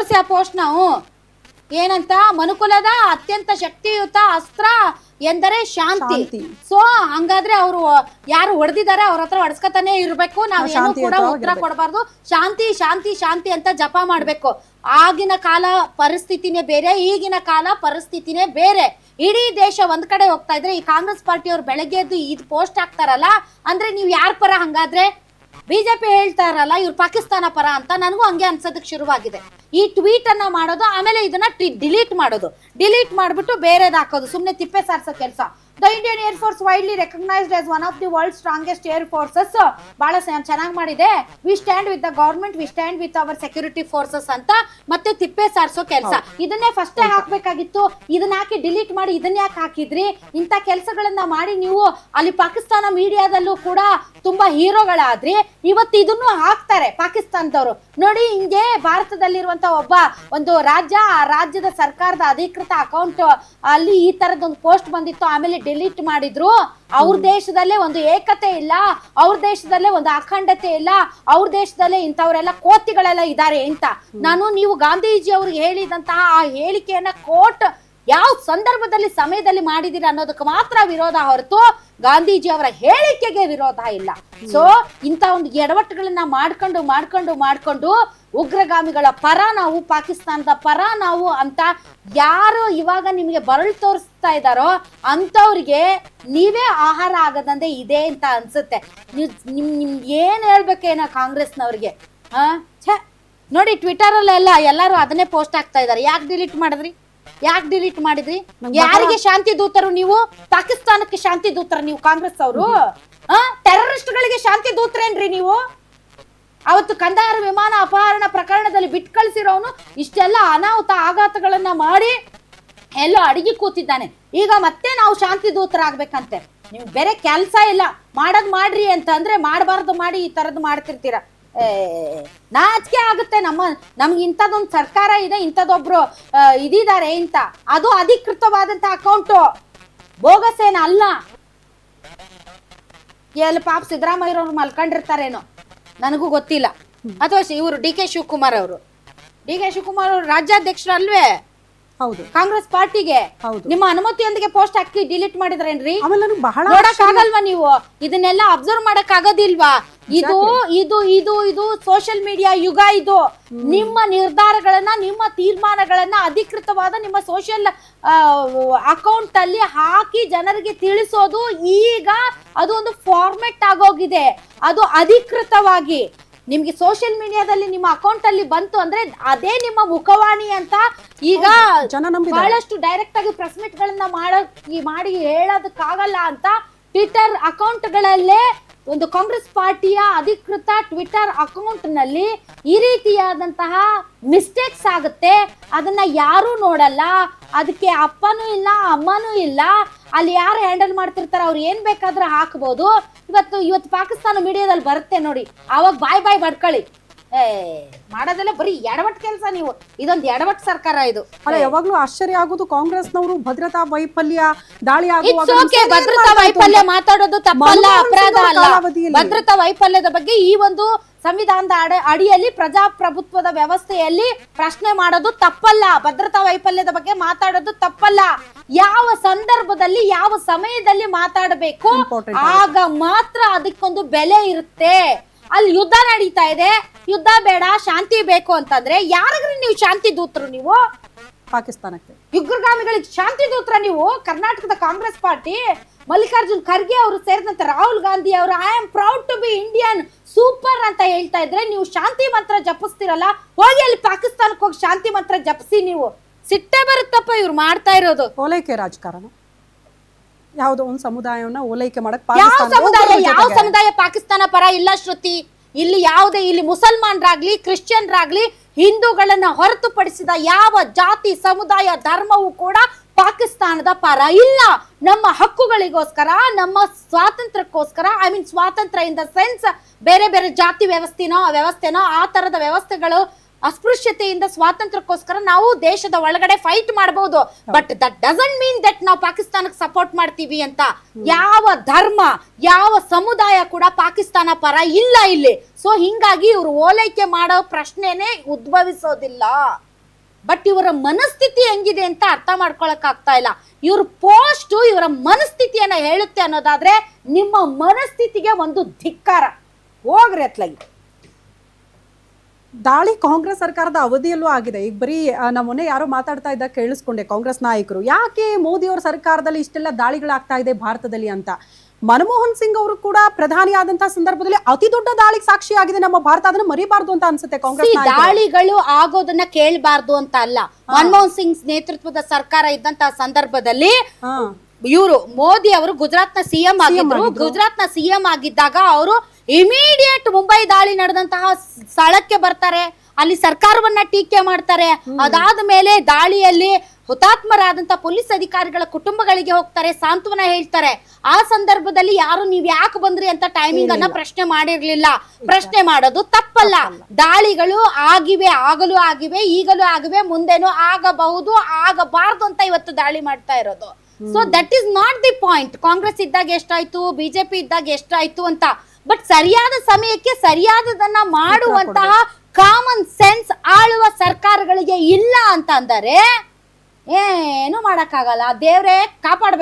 ತೋರಿಸಿ ಆ ಪೋಸ್ಟ್ ನಾವು. ಏನಂತ? ಮನುಕುಲದ ಅತ್ಯಂತ ಶಕ್ತಿಯುತ ಅಸ್ತ್ರ ಎಂದರೆ ಶಾಂತಿ. ಸೊ ಹಂಗಾದ್ರೆ ಅವರು ಯಾರು ಹೊಡೆದಿದ್ದಾರೆ ಅವ್ರ ಹತ್ರ ಹೊಡ್ಸ್ಕತಾನೆ ಇರ್ಬೇಕು. ನಾವ್ ನಾವು ಏನು ಕೂಡ ಉತ್ತರ ಕೊಡಬಾರ್ದು. ಶಾಂತಿ ಶಾಂತಿ ಶಾಂತಿ ಅಂತ ಜಪ ಮಾಡ್ಬೇಕು. ಆಗಿನ ಕಾಲ ಪರಿಸ್ಥಿತಿನೇ ಬೇರೆ ಈಗಿನ ಕಾಲ ಪರಿಸ್ಥಿತಿನೇ ಬೇರೆ. ಇಡೀ ದೇಶ ಒಂದ್ ಕಡೆ ಹೋಗ್ತಾ ಇದ್ರೆ ಈ ಕಾಂಗ್ರೆಸ್ ಪಾರ್ಟಿಯವ್ರು ಬೆಳಗ್ಗೆ ಎದ್ದು ಇದು ಪೋಸ್ಟ್ ಹಾಕ್ತಾರಲ್ಲ ಅಂದ್ರೆ ನೀವು ಯಾರ ಪರ ಹಂಗಾದ್ರೆ? ಬಿಜೆಪಿ ಹೇಳ್ತಾರಲ್ಲ, ಇವ್ರು ಪಾಕಿಸ್ತಾನ ಪರ ಅಂತ ನನಗೂ ಹಂಗೆ ಅನ್ಸೋದಕ್ಕೆ ಶುರುವಾಗಿದೆ. ಈ ಟ್ವೀಟ್ ಅನ್ನ ಮಾಡೋದು, ಆಮೇಲೆ ಇದನ್ನ ಡಿಲೀಟ್ ಮಾಡೋದು. ಡಿಲೀಟ್ ಮಾಡ್ಬಿಟ್ಟು ಬೇರೆದ್ ಹಾಕೋದು, ಸುಮ್ನೆ ತಿಪ್ಪೆ ಸಾರಿಸೋ ಕೆಲಸ. The Indian air force widely recognised as one of the world strongest air forces ಬಹಳ ಚೆನ್ನಾಗಿ ಮಾಡಿದೆ. We stand with the government we stand with our security forces ಅಂತ ಮತ್ತೆ ತಿಪ್ಪೆ ಸಾರಿಸೋ ಕೆಲಸ. ಇದನ್ನೇ ಫಸ್ಟೇ ಹಾಕ್ಬೇಕಾಗಿತ್ತು. ಇದನ್ನ ಹಾಕಿ ಡಿಲೀಟ್ ಮಾಡಿ ಇದನ್ನ ಯಾಕೆ ಹಾಕಿದ್ರಿ? ಇಂಥ ಕೆಲಸಗಳನ್ನ ಮಾಡಿ ನೀವು ಅಲ್ಲಿ ಪಾಕಿಸ್ತಾನ ಮೀಡಿಯಾದಲ್ಲೂ ಕೂಡ ತುಂಬಾ ಹೀರೋಗಳಾದ್ರಿ. ಇವತ್ತು ಇದನ್ನು ಹಾಕ್ತಾರೆ ಪಾಕಿಸ್ತಾನದವರು. ನೋಡಿ ಹಿಂಗೆ ಭಾರತದಲ್ಲಿರುವಂತ ಒಬ್ಬ ಒಂದು ರಾಜ್ಯ ಆ ರಾಜ್ಯದ ಸರ್ಕಾರದ ಅಧಿಕೃತ ಅಕೌಂಟ್ ಅಲ್ಲಿ ಈ ತರದೊಂದು ಪೋಸ್ಟ್ ಬಂದಿತ್ತು. ಆಮೇಲೆ ಡಿಲೀಟ್ ಮಾಡಿದ್ರು ಅವ್ರ ದೇಶದಲ್ಲೇ ಒಂದು ಏಕತೆ ಇಲ್ಲ ಅವ್ರ ದೇಶದಲ್ಲೇ ಒಂದು ಅಖಂಡತೆ ಇಲ್ಲ ಅವ್ರ ದೇಶದಲ್ಲೇ ಇಂಥವ್ರೆಲ್ಲ ಕೋತಿಗಳೆಲ್ಲ ಇದ್ದಾರೆ ಅಂತ. ನಾನು ನೀವು ಗಾಂಧೀಜಿ ಅವ್ರಿಗೆ ಹೇಳಿದಂತಹ ಆ ಹೇಳಿಕೆಯನ್ನ ಕೋಟ್ ಯಾವ ಸಂದರ್ಭದಲ್ಲಿ, ಸಮಯದಲ್ಲಿ ಮಾಡಿದಿರ ಅನ್ನೋದಕ್ಕೆ ಮಾತ್ರ ವಿರೋಧ ಹೊರತು ಗಾಂಧೀಜಿ ಅವರ ಹೇಳಿಕೆಗೆ ವಿರೋಧ ಇಲ್ಲ. ಸೊ ಇಂಥ ಒಂದು ಎಡವಟ್ಟುಗಳನ್ನ ಮಾಡ್ಕೊಂಡು ಮಾಡ್ಕೊಂಡು ಮಾಡ್ಕೊಂಡು ಉಗ್ರಗಾಮಿಗಳ ಪರ ನಾವು, ಪಾಕಿಸ್ತಾನದ ಪರ ನಾವು ಅಂತ ಯಾರು ಇವಾಗ ನಿಮಗೆ ಬರಳು ತೋರಿಸ್ತಾ ಇದ್ದಾರೋ ಅಂಥವ್ರಿಗೆ ನೀವೇ ಆಹಾರ ಆಗದಂದೆ ಇದೆ ಅಂತ ಅನ್ಸುತ್ತೆ. ನೀವು, ನಿಮ್ ಏನ್ ಹೇಳ್ಬೇಕೇನೋ ಕಾಂಗ್ರೆಸ್ನವ್ರಿಗೆ? ಹಾಂ ಛೇ! ನೋಡಿ ಟ್ವಿಟರಲ್ಲೆಲ್ಲ ಎಲ್ಲರೂ ಅದನ್ನೇ ಪೋಸ್ಟ್ ಆಗ್ತಾ ಇದ್ದಾರೆ. ಯಾಕೆ ಡಿಲೀಟ್ ಮಾಡಿದ್ರಿ? ಯಾಕೆ ಡಿಲೀಟ್ ಮಾಡಿದ್ರಿ? ಯಾರಿಗೆ ಶಾಂತಿ ದೂತರು ನೀವು? ಪಾಕಿಸ್ತಾನಕ್ಕೆ ಶಾಂತಿ ದೂತರು ನೀವು ಕಾಂಗ್ರೆಸ್ ಅವರು ಟೆರರಿಸ್ಟ್ಗಳಿಗೆ ಶಾಂತಿ ದೂತರೇನ್ರಿ ನೀವು? ಅವತ್ತು ಕಂದಾರ ವಿಮಾನ ಅಪಹರಣ ಪ್ರಕರಣದಲ್ಲಿ ಬಿಟ್ಟು ಕಳಿಸಿರೋನು ಇಷ್ಟೆಲ್ಲ ಅನಾಹುತ ಆಘಾತಗಳನ್ನ ಮಾಡಿ ಎಲ್ಲೋ ಅಡಗಿ ಕೂತಿದ್ದಾನೆ. ಈಗ ಮತ್ತೆ ನಾವು ಶಾಂತಿ ದೂತರಾಗ್ಬೇಕಂತೆ. ನೀವು ಬೇರೆ ಕೆಲಸ ಇಲ್ಲ. ಮಾಡೋದ್ ಮಾಡ್ರಿ ಅಂತ ಅಂದ್ರೆ ಮಾಡಬಾರ್ದು ಮಾಡಿ ಈ ತರದ್ ಮಾಡ್ತಿರ್ತೀರ. ನಾಚಿಕೆ ಆಗುತ್ತೆ. ನಮ್ಮ ನಮ್ಗೆ ಇಂಥದ್ದೊಂದು ಸರ್ಕಾರ ಇದೆ ಇಂಥದ್ದೊಬ್ರು ಇದಿದ್ದಾರೆ ಇಂತ ಅದು ಅಧಿಕೃತವಾದಂತ ಅಕೌಂಟು. ಬೋಗಸೇನ ಅಲ್ಲ. ಎಲ್ಲಿ ಪಾಪ ಸಿದ್ದರಾಮಯ್ಯವ್ರು ಮಲ್ಕೊಂಡಿರ್ತಾರೇನೋ. ನನಗೂ ಗೊತ್ತಿಲ್ಲ. ಅಥವಾ ಇವರು ಡಿ ಕೆ ಶಿವಕುಮಾರ್ ಅವರು. ಡಿ ಕೆ ಶಿವಕುಮಾರ್ ಅವರು ರಾಜ್ಯಾಧ್ಯಕ್ಷರು ಅಲ್ವೇ ಹೌದು. ಕಾಂಗ್ರೆಸ್ ಪಾರ್ಟಿಗೆ ಹೌದು. ನಿಮ್ಮ ಅನುಮತಿಯೊಂದಿಗೆ ಪೋಸ್ಟ್ ಹಾಕಿ ಡಿಲೀಟ್ ಮಾಡಿದ್ರೇನ್ರಿ? ಆಮೇಲೆ ನನಗೆ ಬಹಳ ನೋಡಕ್ ಆಗಲ್ವಾ ನೀವು? ಇದನ್ನೆಲ್ಲ ಅಬ್ಸರ್ವ್ ಮಾಡಕ್ ಆಗೋದಿಲ್ವಾ ಇದು ಇದು ಇದು ಇದು ಸೋಷಿಯಲ್ ಮೀಡಿಯಾ ಯುಗ ಇದು. ನಿಮ್ಮ ನಿರ್ಧಾರಗಳನ್ನ ನಿಮ್ಮ ತೀರ್ಮಾನಗಳನ್ನ ಅಧಿಕೃತವಾದ ನಿಮ್ಮ ಸೋಷಿಯಲ್ ಅಕೌಂಟ್ ಅಲ್ಲಿ ಹಾಕಿ ಜನರಿಗೆ ತಿಳಿಸೋದು ಈಗ ಅದು ಒಂದು ಫಾರ್ಮೆಟ್ ಆಗೋಗಿದೆ. ಅದು ಅಧಿಕೃತವಾಗಿ. ನಿಮ್ಗೆ ಸೋಷಿಯಲ್ ಮೀಡಿಯಾದಲ್ಲಿ ನಿಮ್ಮ ಅಕೌಂಟ್ ಅಲ್ಲಿ ಬಂತು ಅಂದ್ರೆ ಅದೇ ನಿಮ್ಮ ಮುಖವಾಣಿ ಅಂತ ಈಗ ಜನ ನಂಬಿದ್ದಾರೆ. ಬಹಳಷ್ಟು ಡೈರೆಕ್ಟ್ ಆಗಿ ಪ್ರೆಸ್ ಮೀಟ್ ಗಳನ್ನ ಮಾಡಿ ಮಾಡಿ ಹೇಳೋದಕ್ಕಾಗಲ್ಲ ಅಂತ ಟ್ವಿಟರ್ ಅಕೌಂಟ್ಗಳಲ್ಲೇ ಒಂದು ಕಾಂಗ್ರೆಸ್ ಪಾರ್ಟಿಯ ಅಧಿಕೃತ ಟ್ವಿಟರ್ ಅಕೌಂಟ್ನಲ್ಲಿ ಈ ರೀತಿಯಾದಂತಹ ಮಿಸ್ಟೇಕ್ಸ್ ಆಗುತ್ತೆ. ಅದನ್ನ ಯಾರು ನೋಡಲ್ಲ. ಅದಕ್ಕೆ ಅಪ್ಪನೂ ಇಲ್ಲ ಅಮ್ಮನೂ ಇಲ್ಲ. ಅಲ್ಲಿ ಯಾರು ಹ್ಯಾಂಡಲ್ ಮಾಡ್ತಿರ್ತಾರ ಅವ್ರು ಏನ್ ಬೇಕಾದ್ರೆ ಹಾಕ್ಬೋದು. ಇವತ್ತು ಇವತ್ತು ಪಾಕಿಸ್ತಾನ ಮೀಡಿಯಾದಲ್ಲಿ ಬರುತ್ತೆ ನೋಡಿ. ಅವಾಗ ಬಾಯ್ ಬಾಯ್ ಬಡ್ಕೊಳ್ಳಿ ಏ ಮಾಡೋದೆಲ್ಲ ಬರೀ ಎಡವಟ್ ಕೆಲಸ ನೀವು. ಇದೊಂದು ಎಡವಟ್ ಸರ್ಕಾರ ಇದು. ಅಲ್ಲ ಯಾವಾಗ್ಲೂ ಆಶ್ಚರ್ಯ ಆಗೋದು ಕಾಂಗ್ರೆಸ್ನವರು ಭದ್ರತಾ ವೈಫಲ್ಯ ದಾಳಿ ಏನ್ ಭದ್ರತಾ ವೈಫಲ್ಯ ಮಾತಾಡೋದು ತಪ್ಪಲ್ಲ ಅಪರಾಧ ಅಲ್ಲ. ಭದ್ರತಾ ವೈಫಲ್ಯದ ಬಗ್ಗೆ ಈ ಒಂದು ಸಂವಿಧಾನದ ಅಡ- ಅಡಿಯಲ್ಲಿ ಪ್ರಜಾಪ್ರಭುತ್ವದ ವ್ಯವಸ್ಥೆಯಲ್ಲಿ ಪ್ರಶ್ನೆ ಮಾಡೋದು ತಪ್ಪಲ್ಲ. ಭದ್ರತಾ ವೈಫಲ್ಯದ ಬಗ್ಗೆ ಮಾತಾಡೋದು ತಪ್ಪಲ್ಲ. ಯಾವ ಸಂದರ್ಭದಲ್ಲಿ ಯಾವ ಸಮಯದಲ್ಲಿ ಮಾತಾಡಬೇಕು? ಆಗ ಮಾತ್ರ ಅದಕ್ಕೊಂದು ಬೆಲೆ ಇರುತ್ತೆ. ಅಲ್ಲಿ ಯುದ್ಧ ನಡೀತಾ ಇದೆ. ಯುದ್ಧ ಬೇಡ ಶಾಂತಿ ಬೇಕು ಅಂತಂದ್ರೆ ಯಾರಿಗ್ರಿ ನೀವು ಶಾಂತಿ ದೂತರು ನೀವು? ಪಾಕಿಸ್ತಾನಕ್ಕೆ. ಉಗ್ರಗಾಮಿಗಳಿಗೆ ಶಾಂತಿ ದೂತ್ರ ನೀವು? ಕರ್ನಾಟಕದ ಕಾಂಗ್ರೆಸ್ ಪಾರ್ಟಿ ಮಲ್ಲಿಕಾರ್ಜುನ್ ಖರ್ಗೆ ಅವರು ಸೇರಿದಂತೆ ರಾಹುಲ್ ಗಾಂಧಿ ಅವರು I am proud to be Indian super ಅಂತ ಹೇಳ್ತಾ ಇದ್ರೆ ನೀವು ಶಾಂತಿ ಮಂತ್ರ ಜಪಿಸ್ತಿರಲ್ಲ ಹೋಗಿ ಅಲ್ಲಿ ಪಾಕಿಸ್ತಾನಕ್ಕೆ ಹೋಗಿ ಶಾಂತಿ ಮಂತ್ರ ಜಪಿಸಿ ನೀವು. ಸಿಟ್ಟೆ ಬರುತ್ತಪ್ಪ ಇವ್ರು ಮಾಡ್ತಾ ಇರೋದು. ಓಲೈಕೆ ರಾಜಕಾರಣ. ಯಾವುದೋ ಒಂದು ಸಮುದಾಯವನ್ನ ಓಲೈಕೆ ಮಾಡಕ್ ಯಾವ ಸಮುದಾಯ ಯಾವ ಸಮುದಾಯ ಪಾಕಿಸ್ತಾನ ಪರ ಇಲ್ಲ ಶ್ರುತಿ. ಇಲ್ಲಿ ಯಾವುದೇ ಇಲ್ಲಿ ಮುಸಲ್ಮಾನರಾಗ್ಲಿ ಕ್ರಿಶ್ಚಿಯನ್ರಾಗ್ಲಿ ಹಿಂದೂಗಳನ್ನ ಹೊರತುಪಡಿಸಿದ ಯಾವ ಜಾತಿ ಸಮುದಾಯ ಧರ್ಮವೂ ಕೂಡ ಪಾಕಿಸ್ತಾನದ ಪರ ಇಲ್ಲ. ನಮ್ಮ ಹಕ್ಕುಗಳಿಗೋಸ್ಕರ ನಮ್ಮ ಸ್ವಾತಂತ್ರ್ಯಕ್ಕೋಸ್ಕರ ಐ ಮೀನ್ ಸ್ವಾತಂತ್ರ್ಯ ಇನ್ ದ ಸೆನ್ಸ್ ಬೇರೆ ಬೇರೆ ಜಾತಿ ವ್ಯವಸ್ಥೆನೋ ವ್ಯವಸ್ಥೆನೋ ಆ ತರದ ವ್ಯವಸ್ಥೆಗಳು ಅಸ್ಪೃಶ್ಯತೆಯಿಂದ ಸ್ವಾತಂತ್ರ್ಯಕ್ಕೋಸ್ಕರ ನಾವು ದೇಶದ ಒಳಗಡೆ ಫೈಟ್ ಮಾಡಬಹುದು. But that doesn't mean that ನಾವು ಪಾಕಿಸ್ತಾನಕ್ಕೆ ಸಪೋರ್ಟ್ ಮಾಡ್ತೀವಿ ಅಂತ. ಯಾವ ಧರ್ಮ ಯಾವ ಸಮುದಾಯ ಕೂಡ ಪಾಕಿಸ್ತಾನ ಪರ ಇಲ್ಲ ಇಲ್ಲಿ. ಸೊ ಹಿಂಗಾಗಿ ಇವರು ಓಲೈಕೆ ಮಾಡೋ ಪ್ರಶ್ನೆನೇ ಉದ್ಭವಿಸೋದಿಲ್ಲ. ಬಟ್ ಇವರ ಮನಸ್ಥಿತಿ ಹೆಂಗಿದೆ ಅಂತ ಅರ್ಥ ಮಾಡ್ಕೊಳಕ್ ಆಗ್ತಾ ಇಲ್ಲ. ಇವ್ರ ಪೋಸ್ಟ್ ಇವರ ಮನಸ್ಥಿತಿಯನ್ನ ಹೇಳುತ್ತೆ ಅನ್ನೋದಾದ್ರೆ ನಿಮ್ಮ ಮನಸ್ಥಿತಿಗೆ ಒಂದು ಧಿಕ್ಕಾರ. ಹೋಗ್ರಿ ಅತ್ಲಾಗಿ ದಾಳಿ ಕಾಂಗ್ರೆಸ್ ಸರ್ಕಾರದ ಅವಧಿಯಲ್ಲೂ ಆಗಿದೆ. ಈಗ ಬರೀ ನಮ್ಮ ಮೊನ್ನೆ ಯಾರೋ ಮಾತಾಡ್ತಾ ಇದ್ದ ಕೇಳಿಸ್ಕೊಂಡೆ ಕಾಂಗ್ರೆಸ್ ನಾಯಕರು. ಯಾಕೆ ಮೋದಿ ಅವರ ಸರ್ಕಾರದಲ್ಲಿ ಇಷ್ಟೆಲ್ಲ ದಾಳಿಗಳಾಗ್ತಾ ಇದೆ ಭಾರತದಲ್ಲಿ ಅಂತ? ಮನಮೋಹನ್ ಸಿಂಗ್ ಅವರು ಕೂಡ ಪ್ರಧಾನಿ ಆದಂತಹ ಸಂದರ್ಭದಲ್ಲಿ ಅತಿ ದೊಡ್ಡ ದಾಳಿಗೆ ಸಾಕ್ಷಿಯಾಗಿದೆ. ನಮ್ಮ ಭಾರತ ಅದನ್ನ ಮರಿಬಾರ್ದು ಅಂತ ಅನ್ಸುತ್ತೆ ಕಾಂಗ್ರೆಸ್. ದಾಳಿಗಳು ಆಗೋದನ್ನ ಕೇಳಬಾರ್ದು ಅಂತ ಅಲ್ಲ. ಮನಮೋಹನ್ ಸಿಂಗ್ ನೇತೃತ್ವದ ಸರ್ಕಾರ ಇದ್ದಂತಹ ಸಂದರ್ಭದಲ್ಲಿ. ಇವರು ಮೋದಿ ಅವರು ಗುಜರಾತ್ನ ಸಿಎಂ ಆಗಿದ್ರು. ಗುಜರಾತ್ನ ಸಿಎಂ ಆಗಿದ್ದಾಗ ಅವರು ಇಮಿಡಿಯೇಟ್ ಮುಂಬೈ ದಾಳಿ ನಡೆದಂತಹ ಸ್ಥಳಕ್ಕೆ ಬರ್ತಾರೆ. ಅಲ್ಲಿ ಸರ್ಕಾರವನ್ನ ಟೀಕೆ ಮಾಡ್ತಾರೆ. ಅದಾದ ಮೇಲೆ ದಾಳಿಯಲ್ಲಿ ಹುತಾತ್ಮರಾದಂತಹ ಪೊಲೀಸ್ ಅಧಿಕಾರಿಗಳ ಕುಟುಂಬಗಳಿಗೆ ಹೋಗ್ತಾರೆ. ಸಾಂತ್ವನ ಹೇಳ್ತಾರೆ. ಆ ಸಂದರ್ಭದಲ್ಲಿ ಯಾರು ನೀವ್ ಯಾಕೆ ಬಂದ್ರಿ ಅಂತ ಟೈಮಿಂಗ್ ಅನ್ನ ಪ್ರಶ್ನೆ ಮಾಡಿರ್ಲಿಲ್ಲ. ಪ್ರಶ್ನೆ ಮಾಡೋದು ತಪ್ಪಲ್ಲ. ದಾಳಿಗಳು ಆಗಿವೆ ಆಗಲು ಆಗಿವೆ ಈಗಲೂ ಆಗಿವೆ ಮುಂದೇನು ಆಗಬಹುದು ಆಗಬಾರ್ದು ಅಂತ ಇವತ್ತು ದಾಳಿ ಮಾಡ್ತಾ ಇರೋದು. So that is not the point Congress ಇದ್ದಾಗ ಎಷ್ಟಾಯ್ತು? ಬಿಜೆಪಿ ಇದ್ದಾಗ ಎಷ್ಟಾಯ್ತು ಅಂತ ಬಟ್ ಸರಿಯಾದ ಸಮಯಕ್ಕೆ ಸರಿಯಾದದನ್ನ ಮಾಡುವಂತಹ ಕಾಮನ್ ಸೆನ್ಸ್ ಆಳುವ ಸರ್ಕಾರಗಳಿಗೆ ಇಲ್ಲ ಅಂತ ಅಂದರೆ ಏನು ಮಾಡಕ್ಕಾಗಲ್ಲ. ದೇವ್ರೆ ಕಾಪಾಡ್ಬೇಕು.